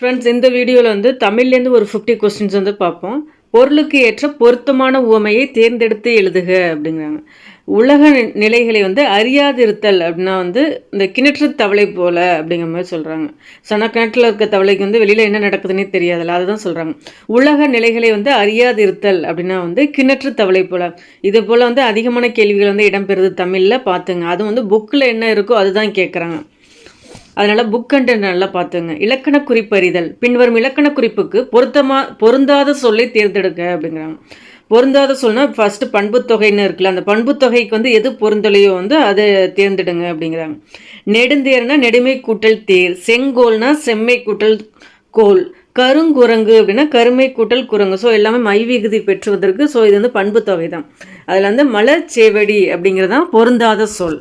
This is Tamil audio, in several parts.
ஃப்ரெண்ட்ஸ் இந்த வீடியோவில் வந்து தமிழ்லேருந்து ஒரு ஃபிஃப்டி கொஸ்டின்ஸ் வந்து பார்ப்போம். பொருளுக்கு ஏற்ற பொருத்தமான உவமையை தேர்ந்தெடுத்து எழுதுக அப்படிங்கிறாங்க. உலக நிலைகளை வந்து அறியாதிருத்தல் அப்படின்னா வந்து இந்த கிணற்று தவளை போல அப்படிங்கிற மாதிரி சொல்கிறாங்க சனா கிணற்றில் இருக்க தவளைக்கு வந்து வெளியில் என்ன நடக்குதுன்னே தெரியாதுல்ல அதுதான் சொல்கிறாங்க உலக நிலைகளை வந்து அறியாதிருத்தல் அப்படின்னா வந்து கிணற்று தவளை போல். இது போல் வந்து அதிகமான கேள்விகள் வந்து இடம்பெறுது தமிழில் பார்த்துங்க. அது வந்து புக்கில் என்ன இருக்கோ அதுதான் கேட்குறாங்க அதனால் புக் கண்டென்ட் நல்லா பார்த்துங்க. இலக்கண குறிப்பறிதல். பின்வரும் இலக்கண குறிப்புக்கு பொருத்தமா பொருந்தாத சொல்லை தேர்ந்தெடுக்க அப்படிங்கிறாங்க. பொருந்தாத சொல்னா ஃபஸ்ட்டு பண்புத்தொகைன்னு இருக்குல்ல அந்த பண்புத்தொகைக்கு வந்து எது பொருந்தலையோ வந்து அதை தேர்ந்தெடுங்க அப்படிங்கிறாங்க. நெடுந்தேர்னா நெடுமை கூட்டல் தேர். செங்கோல்னா செம்மை கூட்டல் கோல். கருங்குரங்கு அப்படின்னா கருமை கூட்டல் குரங்கு. ஸோ எல்லாமே மை விகுதி வந்திருக்கு ஸோ இது வந்து பண்புத்தொகை தான் அதில் வந்து மலர்ச்சேவடி அப்படிங்கிறது தான் பொருந்தாத சொல்.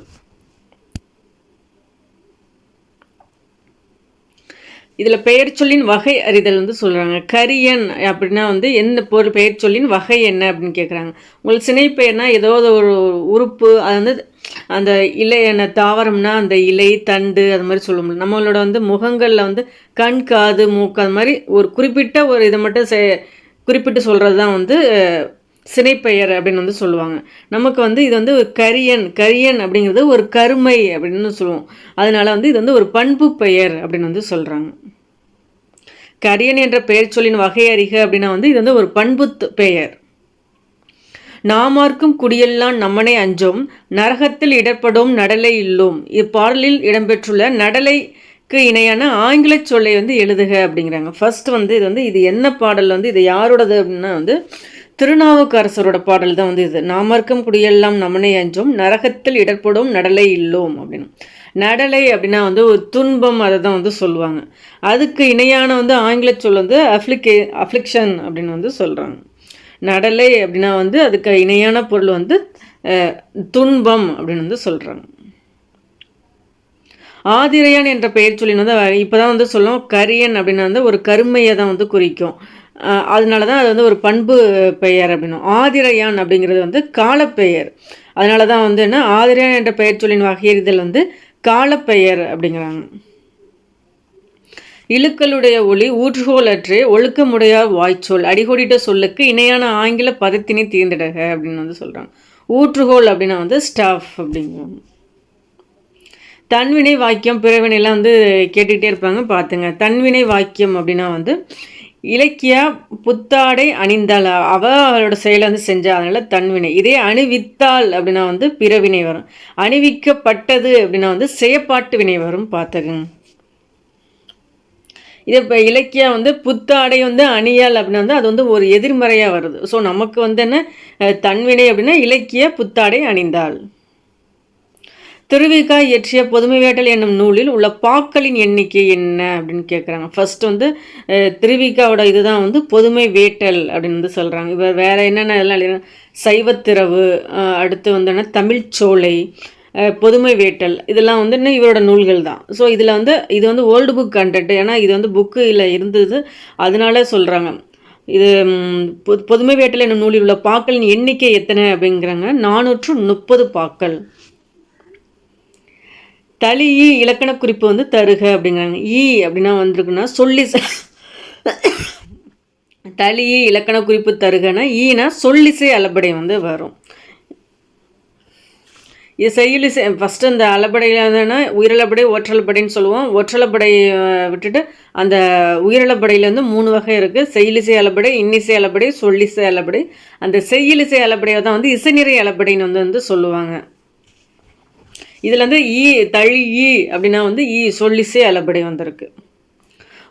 இதில் பெயர் சொல்லின் வகை அறிதல் வந்து சொல்கிறாங்க கரியன் அப்படின்னா வந்து என்ன பொருள் பெயர் சொல்லின் வகை என்ன அப்படின்னு கேட்குறாங்க உங்களுக்கு சினைப்பெயர்னா ஏதாவது ஏதோ ஒரு உறுப்பு அது வந்து அந்த இலை என்ன தாவரம்னா அந்த இலை தண்டு அது மாதிரி சொல்ல முடியும் நம்மளோட வந்து முகங்களில் வந்து கண் காது மூக்கு அது மாதிரி ஒரு குறிப்பிட்ட ஒரு இதை மட்டும் செ குறிப்பிட்டு சொல்கிறது தான் வந்து சினைப்பெயர் அப்படின்னு வந்து சொல்லுவாங்க. நமக்கு வந்து இது வந்து ஒரு கரியன் கரியன் அப்படிங்கிறது ஒரு கருமை அப்படின்னு சொல்லுவோம். அதனால வந்து இது வந்து ஒரு பண்பு பெயர் அப்படின்னு வந்து சொல்கிறாங்க கரியன் என்ற பெயர் சொல்லின் வகை அறிக அப்படின்னா வந்து இது வந்து ஒரு பண்பு பெயர். நாமார்க்கும் குடியெல்லாம் நம்மனை அஞ்சோம் நரகத்தில் இடப்படும் நடலை இல்லோம். இப்பாடலில் இடம்பெற்றுள்ள நடலைக்கு இணையான ஆங்கில சொல்லை வந்து எழுதுக அப்படிங்கிறாங்க. ஃபர்ஸ்ட் வந்து இது வந்து இது என்ன பாடல் வந்து இது யாரோடது அப்படின்னா வந்து திருநாவுக்கரசரோட பாடல் தான் வந்து இது. நாமர்க்கம் குடியெல்லாம் நம்மனை அஞ்சோம் நரகத்தில் இடர்படும் நடலை இல்லோம் அப்படின்னு. நடலை அப்படின்னா வந்து ஒரு துன்பம் அதை தான் வந்து சொல்லுவாங்க. அதுக்கு இணையான வந்து ஆங்கில சொல் வந்து அஃப்ளிகே அஃப்ளிக்ஷன் அப்படின்னு வந்து சொல்கிறாங்க நடலை அப்படின்னா வந்து அதுக்கு இணையான பொருள் வந்து துன்பம் அப்படின்னு வந்து சொல்கிறாங்க ஆதிரையன் என்ற பெயர் சொல்லின் வந்து இப்போ தான் வந்து சொல்லும் கரியன் அப்படின்னா வந்து ஒரு கருமையை தான் வந்து குறிக்கும். அதனால தான் அது வந்து ஒரு பண்பு பெயர் அப்படின்னும். ஆதிரையான் அப்படிங்கிறது வந்து காலப்பெயர். அதனால தான் வந்து என்ன ஆதிரையான் என்ற பெயர் சொல்லின் வகையறிதல் வந்து காலப்பெயர் அப்படிங்கிறாங்க. இழுக்களுடைய ஒளி ஊற்றுகோல் அற்றே ஒழுக்கமுடைய வாய்ச்சொல் அடிகோடிட்ட சொல்லுக்கு இணையான ஆங்கில பதத்தினை தேர்ந்தெடுக அப்படின்னு வந்து சொல்கிறாங்க ஊற்றுகோல் அப்படின்னா வந்து ஸ்டாஃப் அப்படிங்கிறாங்க. தன்வினை வாக்கியம் பிறவினைலாம் வந்து கேட்டுக்கிட்டே இருப்பாங்க பார்த்துங்க. தன்வினை வாக்கியம் அப்படின்னா வந்து இலக்கியா புத்தாடை அணிந்தாள். அவ அவளோட செயலை வந்து செஞ்சா அதனால் தன்வினை இதே அணிவித்தாள் அப்படின்னா வந்து பிறவினை வரும். அணிவிக்கப்பட்டது அப்படின்னா வந்து செயப்பாட்டு வினை வரும் பார்த்துக்குங்க இதே இப்போ இலக்கியம் வந்து புத்தாடை வந்து அணியால் அப்படின்னா வந்து அது வந்து ஒரு எதிர்மறையாக வருது. ஸோ நமக்கு வந்து என்ன? தன்வினை அப்படின்னா இலக்கிய புத்தாடை அணிந்தாள். திருவிகா இயற்றிய பொதுமை வேட்டல் என்னும் நூலில் உள்ள பாக்களின் எண்ணிக்கை என்ன அப்படின்னு கேட்குறாங்க ஃபர்ஸ்ட் வந்து திருவிகாவோட இதுதான் வந்து பொதுமை வேட்டல் அப்படின்னு வந்து சொல்கிறாங்க இவர் வேறு என்னென்ன இதெல்லாம் சைவத்திறவு அடுத்து வந்து என்ன தமிழ்ச்சோலை பொதுமை வேட்டல் இதெல்லாம் வந்து இன்னும் இவரோட நூல்கள் தான். ஸோ இதில் வந்து இது வந்து ஓல்டு புக் கண்டென்ட் ஏன்னா இது வந்து புக்கு இல்லை இருந்தது. அதனால சொல்கிறாங்க இது பொ- பொதுமை வேட்டல் என்னும் நூலில் உள்ள பாக்களின் எண்ணிக்கை எத்தனை அப்படிங்கிறாங்க. நானூற்று முப்பது பாக்கள். தளி ஈ இலக்கண குறிப்பு வந்து தருக அப்படிங்கிறாங்க. ஈ அப்படின்னா வந்திருக்குன்னா சொல்லி தளி ஈ இலக்கண குறிப்பு தருகனா ஈனா சொல்லிசை அலப்படை வந்து வரும். இது செயலிசை ஃபஸ்ட்டு அந்த அலப்படையில் வந்துன்னா உயிரலப்படை ஒற்றலப்படைன்னு சொல்லுவோம். ஒற்றலப்படை விட்டுட்டு அந்த உயிரலப்படையில் வந்து மூணு வகை இருக்குது செயலிசை அலப்படை இன்னிசை அலப்படை சொல்லிசை அலப்படை அந்த செய்யுளிசை அலப்படையை தான் வந்து இசைநிறை அலப்படைன்னு வந்து வந்து சொல்லுவாங்க. இதில் வந்து ஈ தழி ஈ அப்படின்னா வந்து ஈ சொல்லிசே அலப்படை வந்திருக்கு.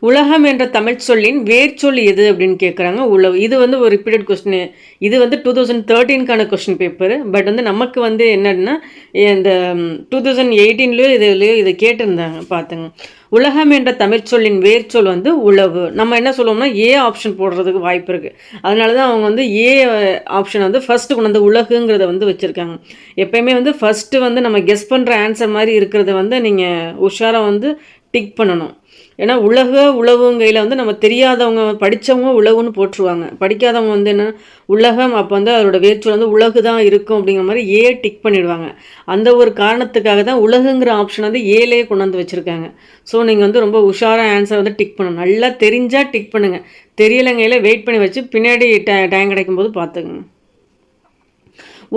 உலகம் என்ற தமிழ் சொல்லின் வேர்ச்சொல் எது அப்படின்னு கேட்குறாங்க உழவு இது வந்து ஒரு ரிப்பீட்டட் கொஸ்டின் இது வந்து டூ தௌசண்ட் தேர்ட்டீனுக்கான கொஸ்டின் பேப்பர் பட் வந்து நமக்கு வந்து என்னன்னா இந்த டூ தௌசண்ட் எயிட்டீன்லேயோ இதுலேயோ இதை கேட்டிருந்தாங்க பார்த்துங்க உலகம் என்ற தமிழ் சொல்லின் வேர்ச்சொல் வந்து உழவு நம்ம என்ன சொல்லுவோம்னா ஏ ஆப்ஷன் போடுறதுக்கு வாய்ப்பு இருக்குது அதனால தான் அவங்க வந்து ஏ ஆப்ஷன் uh, வந்து ஃபஸ்ட்டு கொண்டு வந்து உலகுங்கிறத வந்து வச்சுருக்காங்க. எப்பயுமே வந்து ஃபஸ்ட்டு வந்து நம்ம கெஸ் பண்ணுற ஆன்சர் மாதிரி இருக்கிறத வந்து நீங்கள் உஷாராக வந்து டிக் பண்ணணும். ஏன்னா உலக உழவுங்கையில் வந்து நம்ம தெரியாதவங்க படித்தவங்க உழவுன்னு போட்டுருவாங்க. படிக்காதவங்க வந்து என்ன உலகம் அப்போ வந்து அதோட வேர்ச்சொல் வந்து உலகு தான் இருக்கும் அப்படிங்கிற மாதிரி ஏ டிக் பண்ணிடுவாங்க. அந்த ஒரு காரணத்துக்காக தான் உலகுங்கிற ஆப்ஷன் வந்து ஏலே கொண்டு வந்து வச்சுருக்காங்க. ஸோ நீங்கள் வந்து ரொம்ப உஷாராக ஆன்சர் வந்து டிக் பண்ணணும். நல்லா தெரிஞ்சால் டிக் பண்ணுங்கள் தெரியலங்கையில் வெயிட் பண்ணி வச்சு பின்னாடி டைம் கிடைக்கும்போது பார்த்துக்குங்க.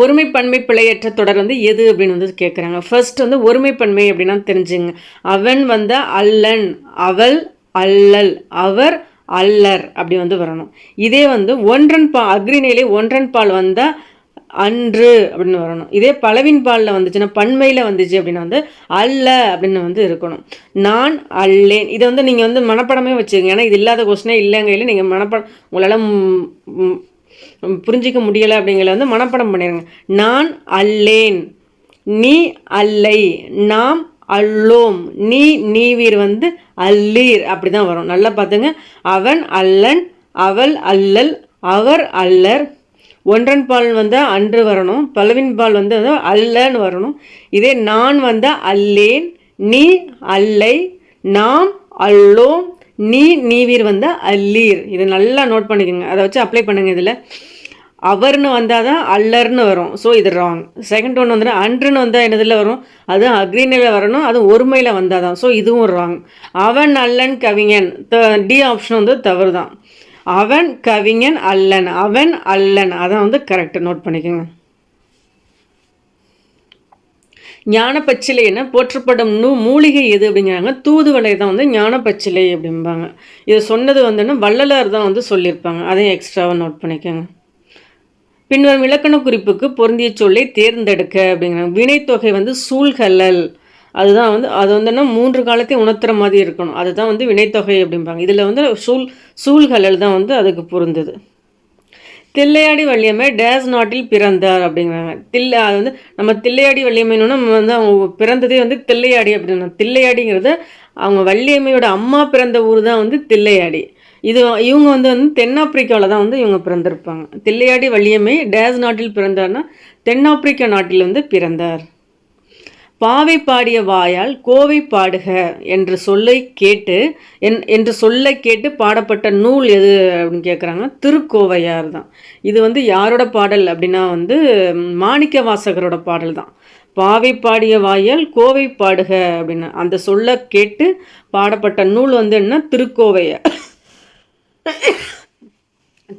ஒருமைப்பன்மை பிழையற்ற தொடர் வந்து எது அப்படின்னு வந்து கேட்குறாங்க ஃபர்ஸ்ட் வந்து ஒருமைப்பன்மை அப்படின்னா தெரிஞ்சுங்க. அவன் வந்த அல்லன் அவள் அல்லல் அவர் அல்லர் அப்படி வந்து வரணும். இதே வந்து ஒன்றன் பா அக்ரிணையிலே ஒன்றன் பால் வந்தால் அன்று அப்படின்னு வரணும். இதே பலவின் பாலில் வந்துச்சுன்னா பண்மையில் வந்துச்சு அப்படின்னா வந்து அல்ல அப்படின்னு வந்து இருக்கணும். நான் அல்லேன். இதை வந்து நீங்கள் வந்து மனப்படமே வச்சுக்கோங்க. ஏன்னா இது இல்லாத கொஸ்டினே இல்லைங்கையில் நீங்கள் மனப்படம் உங்களால் புரிஞ்சிக்க முடியலை அப்படிங்கிறத வந்து மனப்படம் பண்ணிடுங்க நான் அல்லேன். நீ அல்லை. நாம் அல்லோம். நீ நீவீர் வந்து அல்லீர். அப்படி தான் வரும். நல்லா பார்த்துங்க. அவன் அல்லன் அவள் அல்லல் அவர் அல்லர். ஒன்றன் பால் வந்து அன்று வரணும். பலவின் பால் வந்து அல்லன்னு வரணும். இதே நான் வந்த அல்லேன். நீ அல்லை. நாம் அல்லோம். நீ நீவீர் வந்தால் அல்லீர். இதை நல்லா நோட் பண்ணிக்கோங்க. அதை வச்சு அப்ளை பண்ணுங்கள் இதில். அவர்னு வந்தால் தான் அல்லர்னு வரும். ஸோ இது ராங் செகண்ட் ஒன் வந்து அன்றுன்னு வந்தால் என்னதில் வரும்? அதுவும் அக்ரீனில் வரணும். அதுவும் ஒருமையில் வந்தால் தான் ஸோ இதுவும் ராங் அவன் அல்லன் கவிஞன். த டி ஆப்ஷன் வந்து தவறு தான் அவன் கவிஞன் அல்லன். அவன் அல்லன். அதான் வந்து கரெக்டாக நோட் பண்ணிக்கோங்க. ஞானப்பச்சிலை என்ன? போற்றப்படும் நூ மூலிகை எது அப்படிங்கிறாங்க? தூதுவளை தான் வந்து ஞானப்பச்சிலை அப்படிம்பாங்க. இதை சொன்னது வந்துன்னா வள்ளலார் தான் வந்து சொல்லியிருப்பாங்க. அதையும் எக்ஸ்ட்ராவாக நோட் பண்ணிக்கோங்க. பின்வரும் இலக்கண குறிப்புக்கு பொருந்திய சொல்லை தேர்ந்தெடுக்க அப்படிங்கிறாங்க. வினைத்தொகை வந்து சூழ்கல்லல் அதுதான் வந்து அது வந்துன்னா மூன்று காலத்தையும் உணர்த்துற மாதிரி இருக்கணும். அதுதான் வந்து வினைத்தொகை அப்படிம்பாங்க. இதில் வந்து சூழ் சூழ்கலல் தான் வந்து அதுக்கு பொருந்தது. தில்லையாடி வள்ளியம்மை டேஸ் நாட்டில் பிறந்தார் அப்படிங்கிறாங்க. தில்லை அது வந்து நம்ம தில்லையாடி வள்ளியம்மைன்னு நம்ம வந்து அவங்க பிறந்ததே வந்து தில்லையாடி அப்படின்னா தில்லையாடிங்கிறது அவங்க வள்ளியம்மையோட அம்மா பிறந்த ஊர் தான் வந்து தில்லையாடி. இது இவங்க வந்து வந்து தென்னாப்பிரிக்காவில் தான் வந்து இவங்க பிறந்திருப்பாங்க. தில்லையாடி வள்ளியம்மை டேஸ் நாட்டில் பிறந்தார்னா தென்னாப்பிரிக்கா நாட்டில் வந்து பிறந்தார். பாவை பாடிய வாயால் கோவை பாடுக என்று சொல்லை கேட்டு என் என்று சொல்லை கேட்டு பாடப்பட்ட நூல் எது அப்படின்னு கேட்குறாங்க திருக்கோவையார் தான். இது வந்து யாரோட பாடல் அப்படின்னா வந்து மாணிக்க வாசகரோட பாடல் தான். பாவை பாடிய வாயால் கோவை பாடுக அப்படின்னு அந்த சொல்ல கேட்டு பாடப்பட்ட நூல் வந்து என்ன? திருக்கோவையார்.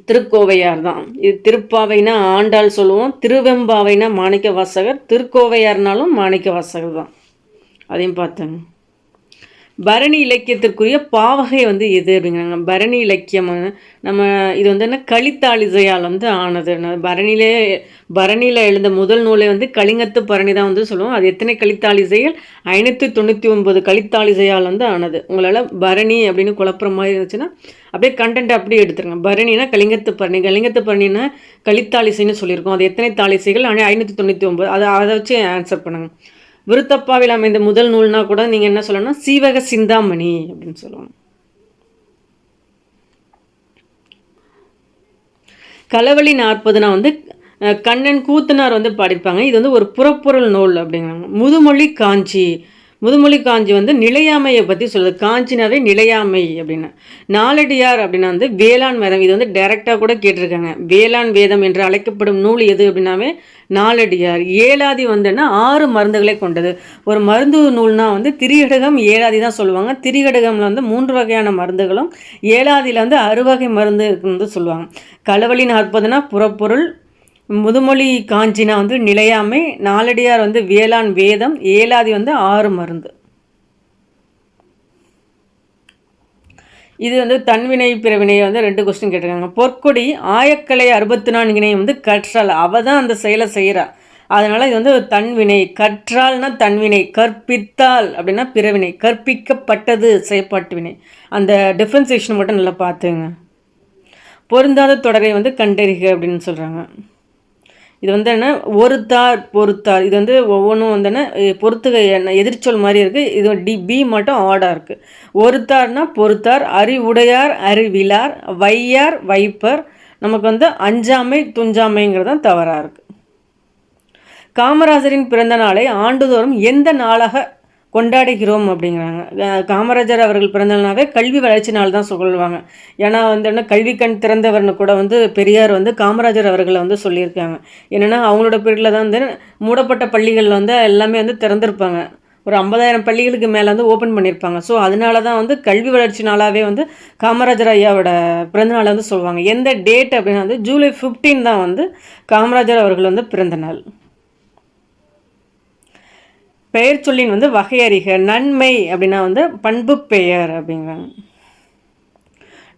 திருக்கோவையார் தான் இது திருப்பாவைனா ஆண்டாள் சொல்லுவோம் திருவெம்பாவைனா மாணிக்க வாசகர் திருக்கோவையார்னாலும் மாணிக்க வாசகர் தான் அதையும் பார்த்தேங்க. பரணி இலக்கியத்திற்குரிய பாவகை வந்து எது அப்படிங்கிறாங்க. பரணி இலக்கியம் நம்ம இது வந்து என்ன? கலித்தாளிசையால் வந்து ஆனது. பரணியிலே பரணியில் எழுந்த முதல் நூலை வந்து கலிங்கத்து பரணி தான் வந்து சொல்லுவோம். அது எத்தனை கலித்தாளிசைகள் ஐநூற்றி தொண்ணூற்றி ஒன்பது கலித்தாளிசையால் வந்து ஆனது. உங்களால் பரணி அப்படின்னு குழப்புற மாதிரி இருந்துச்சுன்னா அப்படியே கண்டென்ட் அப்படியே எடுத்துருங்க. பரணினா கலிங்கத்து பரணி. கலிங்கத்து பரணினா கலித்தாலிசைன்னு சொல்லியிருக்கோம். அது எத்தனை தாளிசைகள் ஐநூற்றி தொண்ணூற்றி ஒம்பது அதை அதை வச்சு ஆன்சர் பண்ணுங்கள் விருத்தப்பாவில் அமைந்த முதல் நூல்னா கூட நீங்கள் என்ன சொல்லணும்னா சீவக சிந்தாமணி அப்படின்னு சொல்லணும் களவழி நாற்பதுனா வந்து கண்ணன் கூத்தனார் வந்து பாடியிருப்பாங்க. இது வந்து ஒரு புறப்பொருள் நூல் அப்படிங்கிறாங்க. முதுமொழி காஞ்சி. முதுமொழி காஞ்சி வந்து நிலையாமையை பற்றி சொல்லுது. காஞ்சினாவே நிலையாமை அப்படின்னு. நாலடியார் அப்படின்னா வந்து வேளாண் வேதம். இது வந்து டைரெக்டாக கூட கேட்டிருக்காங்க. வேளாண் வேதம் என்று அழைக்கப்படும் நூல் எது அப்படின்னாவே நாலடியார். ஏழாதி வந்துன்னா ஆறு மருந்துகளை கொண்டது. ஒரு மருந்து நூல்னால் வந்து திரிகடகம் ஏழாதி தான் சொல்லுவாங்க. திரிகடகமில் வந்து மூன்று வகையான மருந்துகளும் ஏழாதியில் வந்து அறுவகை மருந்து வந்து சொல்லுவாங்க. களவழி நாற்பதுனா புறப்பொருள் முதுமொழி காஞ்சினா வந்து நிலையாமை நாலடியார் வந்து வேளாண் வேதம் ஏலாதி வந்து ஆறு மருந்து. இது வந்து தன்வினை பிறவினையை வந்து ரெண்டு கொஸ்டின் கேட்டிருக்காங்க. பொற்கொடி ஆயக்கலை அறுபத்தி நான்கினை வந்து கற்றால் அவள் தான் அந்த செயலை செய்கிறா அதனால் இது வந்து தன்வினை கற்றால்னா தன்வினை கற்பித்தால் அப்படின்னா பிறவினை கற்பிக்கப்பட்டது செயற்பாட்டு வினை. அந்த டிஃப்ரென்சியேஷன் மட்டும் நல்லா பார்த்துங்க பொருந்தாத தொடரை வந்து கண்டறிக அப்படின்னு சொல்கிறாங்க இது வந்து என்ன? ஒருத்தார் பொறுத்தார். இது வந்து ஒவ்வொன்றும் வந்து என்ன? பொறுத்துகை என்ன? எதிர்ச்சொல் மாதிரி இருக்குது இது டி பி மட்டும் ஆடாக இருக்குது ஒருத்தார்னா பொறுத்தார் அறிவுடையார் அறிவிலார் வையார் வைப்பர். நமக்கு வந்து அஞ்சாமை துஞ்சாமைங்கிறது தான் தவறாக இருக்குது காமராஜரின் பிறந்த நாளை ஆண்டுதோறும் எந்த நாளாக கொண்டாடுகிறோம் அப்படிங்கிறாங்க. காமராஜர் அவர்கள் பிறந்தனாவே கல்வி வளர்ச்சி நாள் தான் சொல்லுவாங்க. ஏன்னா வந்து என்ன கல்வி கண் திறந்தவர்னு கூட வந்து பெரியார் வந்து காமராஜர் அவர்களை வந்து சொல்லியிருக்காங்க. என்னென்னா அவங்களோட பீரியடில் தான் வந்து மூடப்பட்ட பள்ளிகளில் வந்து எல்லாமே வந்து திறந்திருப்பாங்க. ஒரு ஐம்பதாயிரம் பள்ளிகளுக்கு மேலே வந்து ஓப்பன் பண்ணியிருப்பாங்க. ஸோ அதனால தான் வந்து கல்வி வளர்ச்சி நாளாகவே வந்து காமராஜர் ஐயாவோட பிறந்தநாளை வந்து சொல்லுவாங்க. எந்த டேட் அப்படின்னா வந்து ஜூலை 15 தான் வந்து காமராஜர் அவர்கள் வந்து பிறந்த நாள் பெயர் சொல்லின் வந்து வகையறிக நன்மை அப்படின்னா வந்து பண்பு பெயர் அப்படிங்கிறாங்க.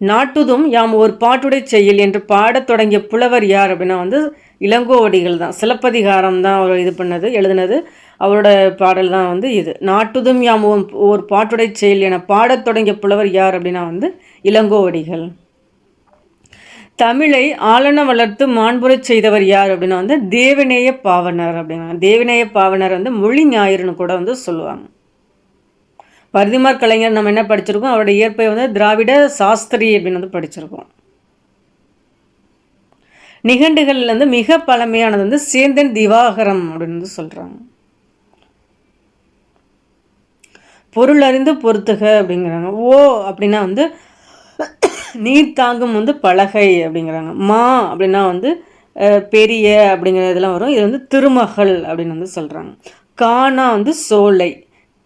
நாட்டுதும் யாம் ஒரு பாட்டுடை செயல் என்று பாடத் தொடங்கிய புலவர் யார் அப்படின்னா வந்து இளங்கோவடிகள் தான். சிலப்பதிகாரம் தான் அவர் இது பண்ணது எழுதினது. அவரோட பாடல் தான் வந்து இது. நாட்டுதும் யாம் ஒரு- ஒரு பாட்டுடை செயல் என பாடத் தொடங்கிய புலவர் யார் அப்படின்னா வந்து இளங்கோவடிகள். தமிழை ஆளன வளர்த்து மாண்புறச் செய்தவர் யார் அப்படின்னா வந்து தேவநேய பாவனர் அப்படிங்கிறாங்க. தேவநேய பாவனர் வந்து மொழி ஞாயிறுன்னு கூட வந்து சொல்லுவாங்க. பரிதிமார் கலைஞர் நம்ம என்ன படிச்சிருக்கோம்? அவருடைய இயற்பை வந்து திராவிட சாஸ்திரி அப்படின்னு வந்து படிச்சிருக்கோம். நிகண்டுகளில் வந்து மிக பழமையானது வந்து சேந்தன் திவாகரம் அப்படின்னு வந்து சொல்கிறாங்க பொருள் அறிந்து பொறுத்துக அப்படிங்கிறாங்க. ஓ அப்படின்னா வந்து நீர் தாங்கும் வந்து பலகை அப்படிங்கிறாங்க. மா அப்படின்னா வந்து பெரிய அப்படிங்கிற இதெல்லாம் வரும். இது வந்து திருமகள் அப்படின்னு வந்து சொல்கிறாங்க கானா வந்து சோலை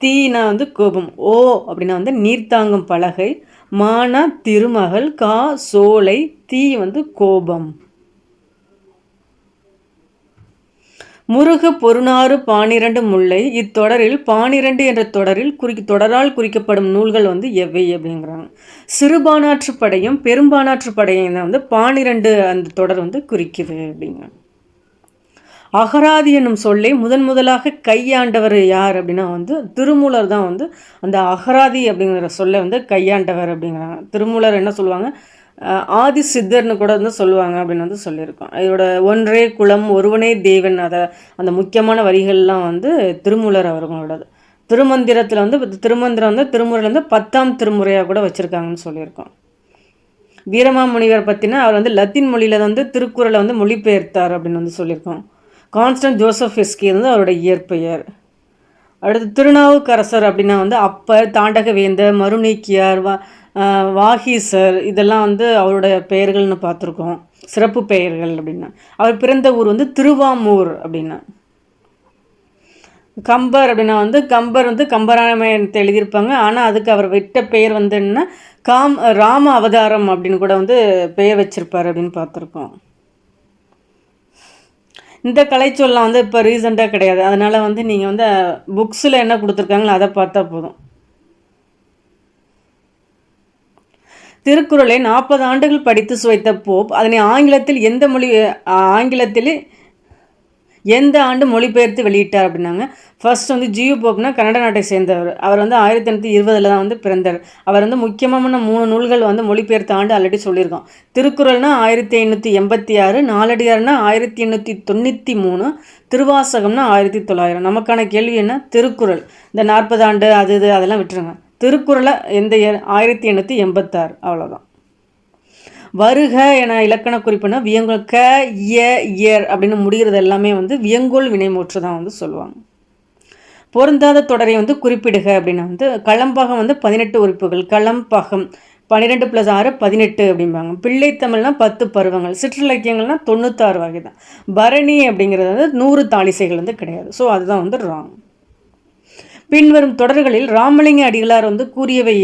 தீனா வந்து கோபம். ஓ அப்படின்னா வந்து நீர் தாங்கும் பலகை மானா திருமகள் கா சோலை தீ வந்து கோபம். முருக பொருணாறு பானிரண்டு முல்லை. இத்தொடரில் பானிரண்டு என்ற தொடரில் குறி தொடரால் குறிக்கப்படும் நூல்கள் வந்து எவ்வை அப்படிங்கிறாங்க. சிறுபானாற்று படையும் பெரும்பானாற்று படையும் தான் வந்து பானிரண்டு அந்த தொடர் வந்து குறிக்குது அப்படிங்கிறாங்க. அகராதி என்னும் சொல்லை முதன் முதலாக கையாண்டவர் யார் அப்படின்னா வந்து திருமூலர் தான் வந்து அந்த அகராதி அப்படிங்கிற சொல்லை வந்து கையாண்டவர் அப்படிங்கிறாங்க. திருமூலர் என்ன சொல்லுவாங்க? ஆதி சித்தர்னு கூட வந்து சொல்லுவாங்க அப்படின்னு வந்து சொல்லியிருக்கோம். இதோட ஒன்றே குலம் ஒருவனே தேவன் அதை அந்த முக்கியமான வரிகள்லாம் வந்து திருமூலர் அவர்களோடது. திருமந்திரத்தில் வந்து திருமந்திரம் வந்து திருமுறையில் வந்து பத்தாம் திருமுறையாக கூட வச்சுருக்காங்கன்னு சொல்லியிருக்கோம். வீரமாமுனிவர் பற்றினா அவர் வந்து லத்தீன் மொழியில் வந்து திருக்குறளை வந்து மொழிபெயர்த்தார் அப்படின்னு வந்து சொல்லியிருக்கோம். கான்ஸ்டன்ட் ஜோசப் எஸ்கி வந்து அவரோட இயற்பெயர். அடுத்து திருநாவுக்கரசர் அப்படின்னா வந்து அப்பர் தாண்டகவேந்தர் மருநீக்கியார் வாகி சார் இதெல்லாம் வந்து அவரோட பெயர்கள்னு பார்த்துருக்கோம். சிறப்பு பெயர்கள் அப்படின்னா. அவர் பிறந்த ஊர் வந்து திருவாமூர் அப்படின்னா. கம்பர் அப்படின்னா வந்து கம்பர் வந்து கம்பராமாயணத்தை எழுதியிருப்பாங்க. ஆனால் அதுக்கு அவர் விட்ட பெயர் வந்து என்னன்னா காம் ராம அவதாரம் அப்படின்னு கூட வந்து பெயர் வச்சிருப்பார் அப்படின்னு பார்த்துருக்கோம். இந்த கலைச்சொல்லாம் வந்து இப்போ ரீசெண்டாக கிடையாது. அதனால் வந்து நீங்கள் வந்து புக்ஸில் என்ன கொடுத்துருக்காங்களோ அதை பார்த்தா போதும். திருக்குறளை நாற்பது ஆண்டுகள் படித்து சுவைத்த போப் அதனை ஆங்கிலத்தில் எந்த மொழி ஆங்கிலத்தில் எந்த ஆண்டு மொழிபெயர்த்து வெளியிட்டார் அப்படின்னாங்க. ஃபர்ஸ்ட் வந்து ஜியு போப்னா கன்னட நாட்டை சேர்ந்தவர். அவர் வந்து ஆயிரத்தி எண்ணூற்றி இருபதில் தான் வந்து பிறந்தார். அவர் வந்து முக்கியமான மூணு நூல்கள் வந்து மொழிபெயர்த்த ஆண்டு ஆல்ரெடி சொல்லியிருக்கோம். திருக்குறள்னா ஆயிரத்தி எண்ணூற்றி எண்பத்தி ஆறு நாலடியார்னா ஆயிரத்தி எண்ணூற்றி தொண்ணூற்றி மூணு திருவாசகம்னா ஆயிரத்தி தொள்ளாயிரம். நமக்கான கேள்வி என்ன? திருக்குறள். இந்த நாற்பது ஆண்டு அது இது அதெல்லாம் விட்டுருங்க. திருக்குறளை எந்த இயர் ஆயிரத்தி எண்ணூற்றி எண்பத்தாறு அவ்வளோதான் வருக என இலக்கண குறிப்புனா வியங்கோல் க இய இயர் அப்படின்னு முடிகிறது எல்லாமே வந்து வியங்கோல் வினைமூற்று தான் வந்து சொல்லுவாங்க. பொருந்தாத தொடரை வந்து குறிப்பிடுக அப்படின்னா வந்து களம்பகம் வந்து பதினெட்டு உறுப்புகள் களம்பகம் பன்னிரெண்டு ப்ளஸ் ஆறு பதினெட்டு அப்படிம்பாங்க. பிள்ளைத்தமிழ்னா பத்து பருவங்கள் சிற்றிலக்கியங்கள்னா தொண்ணூத்தாறு வகை தான் பரணி அப்படிங்கிறது வந்து நூறு தாளிசைகள் வந்து கிடையாது. ஸோ அதுதான் வந்து ராங் பின்வரும் தொடர்களில் ராமலிங்க அடிகளார் வந்து கூறியவை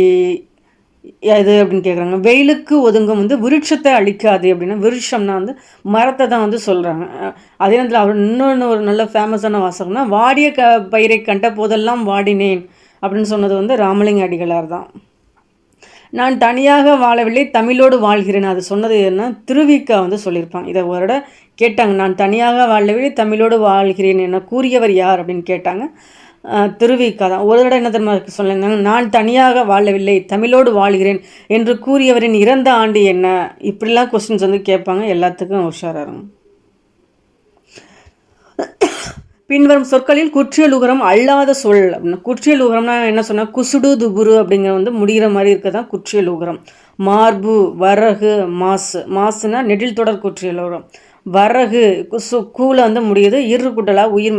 எது அப்படின்னு கேட்குறாங்க வெயிலுக்கு ஒதுங்கும் வந்து விருட்சத்தை அழிக்காது அப்படின்னா விருட்சம்னா வந்து மரத்தை தான் வந்து சொல்கிறாங்க அதே நேரத்தில் அவர் இன்னொன்று ஒரு நல்ல ஃபேமஸான வாசகம்னா வாடிய க பயிரை கண்ட போதெல்லாம் வாடினேன் அப்படின்னு சொன்னது வந்து ராமலிங்க அடிகளார் தான். நான் தனியாக வாழவில்லை தமிழோடு வாழ்கிறேன் அது சொன்னது என்ன? திருவிக்கா வந்து சொல்லியிருப்பாங்க. இதை ஒரு கேட்டாங்க. நான் தனியாக வாழவில்லை தமிழோடு வாழ்கிறேன் என கூறியவர் யார் அப்படின்னு கேட்டாங்க. திருவிக்கா தான் ஒரு தடவை என்ன தெரியுமா சொல்லியிருந்தாங்க நான் தனியாக வாழவில்லை தமிழோடு வாழ்கிறேன் என்று கூறியவரின் இறந்த ஆண்டு என்ன? இப்படிலாம் கொஸ்டின்ஸ் வந்து கேட்பாங்க. எல்லாத்துக்கும் உஷாராக இருக்கும் பின்வரும் சொற்களில் குற்றியலுகரம் அல்லாத சொல். அப்படின்னா குற்றியலுகரம்னா என்ன சொன்னால் குசுடு துபுரு அப்படிங்கிற வந்து முடிகிற மாதிரி இருக்க தான் குற்றியலுகரம் மார்பு வரகு மாசு. மாசுனா நெடில் தொடர் குற்றியலுகரம் வரகு குசு கூல வந்து முடியுது. இரு குட்டலா உயிர்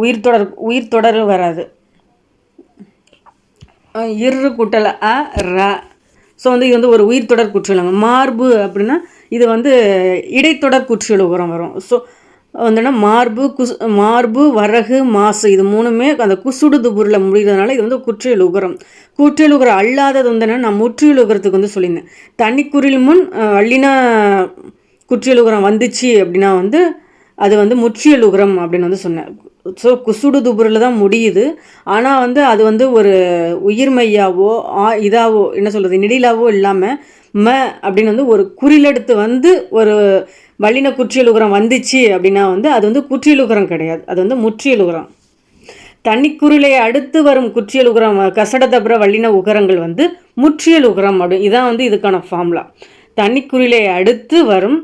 உயிர் தொடர் உயிர் தொடர் வராது. இரு குட்டலை அ ர. ஸோ வந்து இது வந்து ஒரு உயிர் தொடர் குற்றியலுங்க. மார்பு அப்படின்னா இது வந்து இடைத்தொடர் குற்றியல் உரம் வரும். ஸோ வந்துன்னா மார்பு குஸ் மார்பு வரகு மாசு இது மூணுமே அந்த குசுடுது பொருளில் முடிகிறதுனால இது வந்து குற்றியல் உகரம் குற்றியல் உகரம் அல்லாதது வந்து என்னன்னா நான் முற்றியல் உகரத்துக்கு வந்து சொல்லியிருந்தேன். தனிக்குறில் முன் அள்ளினா குற்றியல் உகரம் வந்துச்சு அப்படின்னா வந்து அது வந்து முற்றியல் உகரம் அப்படின்னு வந்து சொன்னேன். ஸோ குசுடு துபுரில் தான் முடியுது. ஆனால் வந்து அது வந்து ஒரு உயிர்மையாவோ ஆ இதாவோ என்ன சொல்கிறது நெடிலாவோ இல்லாமல் ம அப்படின்னு வந்து ஒரு குறிலெடுத்து வந்து ஒரு வல்லின குற்றியலுகரம் வந்துச்சு அப்படின்னா வந்து அது வந்து குற்றியலுகரம் கிடையாது. அது வந்து முற்றியலுகரம். தனிக்குருளை அடுத்து வரும் குற்றியலுகரம் கசடதபுர வல்லின உகரங்கள் வந்து முற்றியல் உகரம் அப்படி. இதான் வந்து இதுக்கான ஃபார்முலா தனிக்குருளை அடுத்து வரும்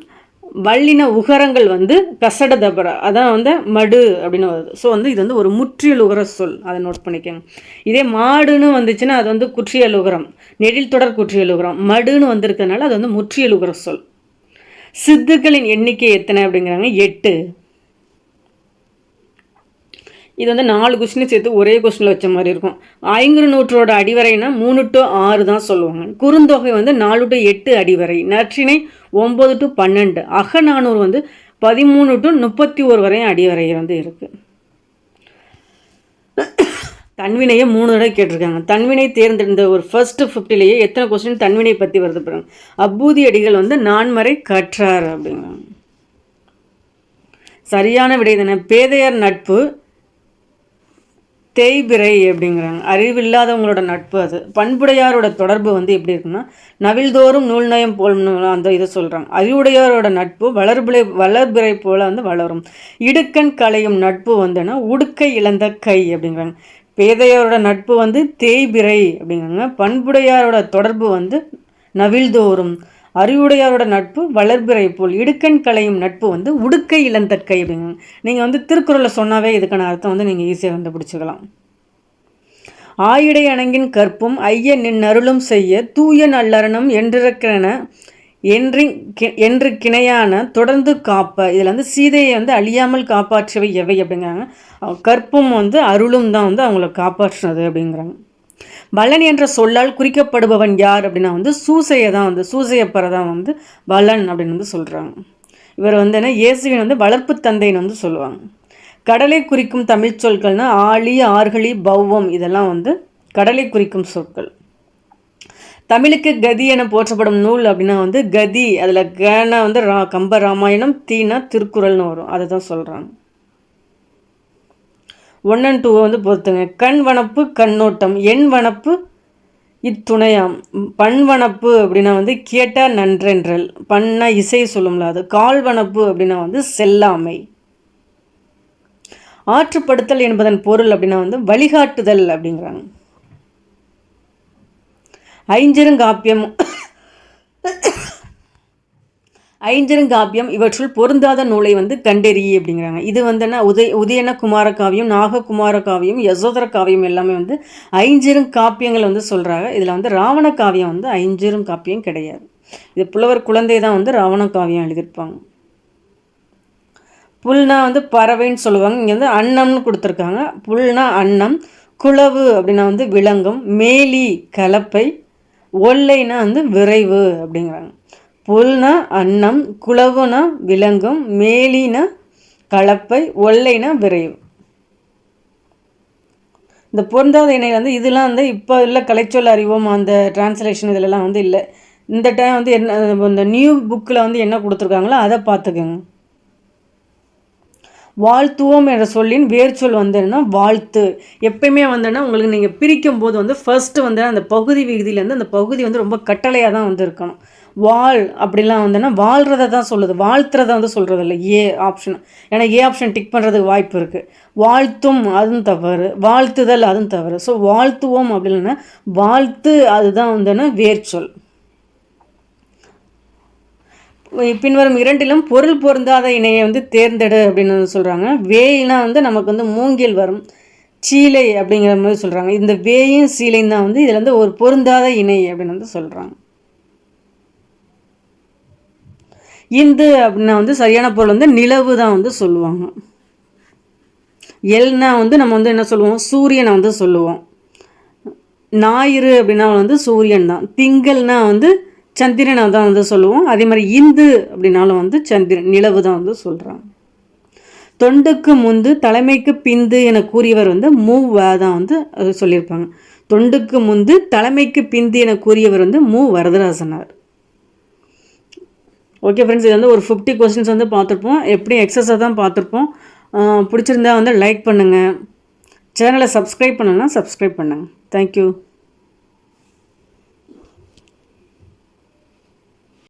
வள்ளின உகரங்கள் வந்து கசடதபர அதான் வந்து மடு அப்படின்னு வருது ஸோ வந்து இது வந்து ஒரு முற்றியல் உகர சொல். அதை நோட் பண்ணிக்கோங்க. இதே மாடுன்னு வந்துச்சுன்னா அது வந்து குற்றியல் உகரம். நெடில் தொடர் குற்றியல் உகரம். மடுன்னு வந்திருக்கிறதுனால அது வந்து முற்றியல் உகர சொல். சித்துக்களின் எண்ணிக்கை எத்தனை அப்படிங்கிறாங்க? எட்டு. இது வந்து நாலு கொஸ்டின் சேர்த்து ஒரே கொஸ்டினில் வச்ச மாதிரி இருக்கும். ஐங்குறு நூற்றோட அடிவரைனா மூணு டு ஆறு தான் சொல்லுவாங்க. குறுந்தொகை வந்து நாலு டு எட்டு அடிவரை. நற்றினை ஒம்பது டு பன்னெண்டு. அகநானூறு வந்து பதிமூணு டு முப்பத்தி ஒரு வரையும் அடிவரை வந்து இருக்குது தன்வினையை மூணு தடவை கேட்டிருக்காங்க. தன்வினை தேர்ந்தெடுத்த ஒரு ஃபர்ஸ்ட் ஃபிஃப்டிலேயே எத்தனை கொஸ்டின் தன்வினை பற்றி வருது பாருங்க. அப்பூதி அடிகள் வந்து நான்மறை கற்றார் அப்படிங்கிறாங்க. சரியான விடை தானே. பேதையர் நட்பு தேய்பிரை அப்படிங்கிறாங்க. அறிவில்லாதவங்களோட நட்பு அது. பண்புடையாரோட தொடர்பு வந்து எப்படி இருக்குன்னா நவில்தோறும் நூல் நயம் போல் அந்த இதை சொல்கிறாங்க அறிவுடையாரோட நட்பு வளர்பிளை வளர்பிறை போல் வந்து வளரும். இடுக்கண் களையும் நட்பு வந்துன்னா உடுக்கை இழந்த கை அப்படிங்கிறாங்க. பேதையாரோட நட்பு வந்து தேய்பிரை அப்படிங்கிறாங்க. பண்புடையாரோட தொடர்பு வந்து நவில்தோறும் அறிவுடையாரோட நட்பு வளர்பிறை போல் இடுக்கண் கலையும் நட்பு வந்து உடுக்கை இளந்தற்கை அப்படிங்க நீங்கள் வந்து திருக்குறளை சொன்னாவே இதுக்கான அர்த்தம் வந்து நீங்கள் ஈஸியாக கண்டுபிடிச்சிக்கலாம் ஆயிடை அணங்கின் கற்பும் ஐய நின் அருளும் செய்ய தூய நல்லரணம் என்றிருக்கிறன என்று கி- என்று கிணையான தொடர்ந்து காப்ப இதில் வந்து சீதையை வந்து அழியாமல் காப்பாற்றவை எவை அப்படிங்கிறாங்க. கற்பும் வந்து அருளும் தான் வந்து அவங்கள காப்பாற்றுனது அப்படிங்கிறாங்க. பலன் என்ற சொல்லால் குறிக்கப்படுபவன் யார் அப்படின்னா வந்து சூசையை தான் வந்து சூசையப்பரை தான் வந்து பலன் அப்படின்னு வந்து சொல்கிறாங்க இவர் வந்து என்ன இயேசுவின் வந்து வளர்ப்பு தந்தைன்னு வந்து சொல்லுவாங்க. கடலை குறிக்கும் தமிழ் சொற்கள்னா ஆழி ஆர்களி பௌவம் இதெல்லாம் வந்து கடலை குறிக்கும் சொற்கள். தமிழுக்கு கதி என போற்றப்படும் நூல் அப்படின்னா வந்து கதி அதில் கன வந்து ரா கம்ப ராமாயணம் தீனா திருக்குறள்னு வரும். அதை தான் சொல்கிறாங்க ஒன் அண்ட் டூ வந்து பொறுத்துங்க. கண் வனப்பு கண்ணோட்டம். எண் வனப்பு இத்துணையாம். பண் வனப்பு அப்படின்னா வந்து கேட்டால் நன்றென்றல். பண்ணா இசை சொல்லும்ல அது. கால் வனப்பு அப்படின்னா வந்து செல்லாமை. ஆற்றுப்படுத்தல் என்பதன் பொருள் அப்படின்னா வந்து வழிகாட்டுதல் அப்படிங்கிறாங்க. ஐஞ்சருங்காப்பியம் ஐஞ்சிறுங்காப்பியம் இவற்றுள் பொருந்தாத நூலை வந்து கண்டெறி அப்படிங்கிறாங்க. இது வந்து உதய உதயன குமார காவியம் நாககுமார காவியம் யசோதர காவியம் எல்லாமே வந்து ஐஞ்சிறுங்காப்பியங்கள் வந்து சொல்கிறாங்க இதில் வந்து ராவண காவியம் வந்து ஐஞ்சிறுங்காப்பியம் கிடையாது. இது புலவர் குழந்தை தான் வந்து ராவண காவியம் எழுதியிருப்பாங்க. புல்னா வந்து பறவைன்னு சொல்லுவாங்க. இங்கே வந்து அன்னம்னு கொடுத்துருக்காங்க. புல்னா அன்னம் குளவு அப்படின்னா வந்து விலங்கும் மேலி கலப்பை ஒல்லைனா வந்து விரைவு அப்படிங்கிறாங்க. புல்னா அன்னம் குளவுனா விலங்கும் மேலினா கலப்பை ஒல்லைனா விரைவு. இந்த பொருந்தாத இணை வந்து இதெல்லாம் வந்து இப்போ இல்லை கலைச்சொல் அறிவோம் அந்த டிரான்ஸ்லேஷன் இதிலலாம் வந்து இல்லை. இந்த டைம் வந்து என்ன இந்த நியூ புக்கில் வந்து என்ன கொடுத்துருக்காங்களோ அதை பார்த்துக்கோங்க. வாழ்த்துவோம் என்ற சொல்லின் வேர்ச்சொல் வந்துன்னா வாழ்த்து. எப்பயுமே வந்துன்னா உங்களுக்கு நீங்கள் பிரிக்கும் போது வந்து ஃபர்ஸ்ட்டு வந்து அந்த பகுதி விகுதியிலேருந்து அந்த பகுதி வந்து ரொம்ப கட்டளையாக தான் வந்து இருக்கணும். வாழ் அப்படிலாம் வந்துன்னா வாழ்கிறத தான் சொல்லுது. வாழ்த்துறத வந்து சொல்கிறது இல்லை ஏ ஆப்ஷன் ஏன்னா ஏ ஆப்ஷன் டிக் பண்ணுறதுக்கு வாய்ப்பு இருக்குது வாழ்த்தும் அதுவும் தவறு. வாழ்த்துதல் அதுவும் தவறு. ஸோ வாழ்த்துவோம் அப்படின்னா வாழ்த்து அதுதான் வந்துன்னா வேர்ச்சொல். பின்வரும் இரண்டிலும் பொருள் பொருந்தாத இணையை வந்து தேர்ந்தெடு அப்படின்னு வந்து சொல்கிறாங்க வேயினா வந்து நமக்கு வந்து மூங்கில் வரும். சீலை அப்படிங்கிற மாதிரி சொல்கிறாங்க இந்த வேயும் சீலையும் தான் வந்து இதில் வந்து ஒரு பொருந்தாத இணை அப்படின்னு வந்து சொல்கிறாங்க இந்து அப்படின்னா வந்து சரியான பொருள் வந்து நிலவு தான் வந்து சொல்லுவாங்க. எல்னா வந்து நம்ம வந்து என்ன சொல்லுவோம்? சூரியனை வந்து சொல்லுவோம். ஞாயிறு அப்படின்னா வந்து சூரியன் தான். திங்கள்னா வந்து சந்திரனை தான் வந்து சொல்லுவோம். அதே மாதிரி இந்து அப்படின்னாலும் வந்து சந்திரன் நிலவு தான் வந்து சொல்கிறாங்க தொண்டுக்கு முந்து தலைமைக்கு பிந்து என கூறியவர் வந்து மூவ தான் வந்து அது சொல்லியிருப்பாங்க. தொண்டுக்கு முந்து தலைமைக்கு பிந்து என கூறியவர் வந்து மு. வரதராசனார். ஓகே ஃப்ரெண்ட்ஸ் இது வந்து ஒரு ஃபிஃப்டி கொஸ்டின்ஸ் வந்து பார்த்துருப்போம். எப்படி எக்ஸஸாக தான் பார்த்துருப்போம். பிடிச்சிருந்தா வந்து லைக் பண்ணுங்கள் சேனலை சப்ஸ்கிரைப் பண்ணலன்னா சப்ஸ்கிரைப் பண்ணுங்கள் தேங்க்யூ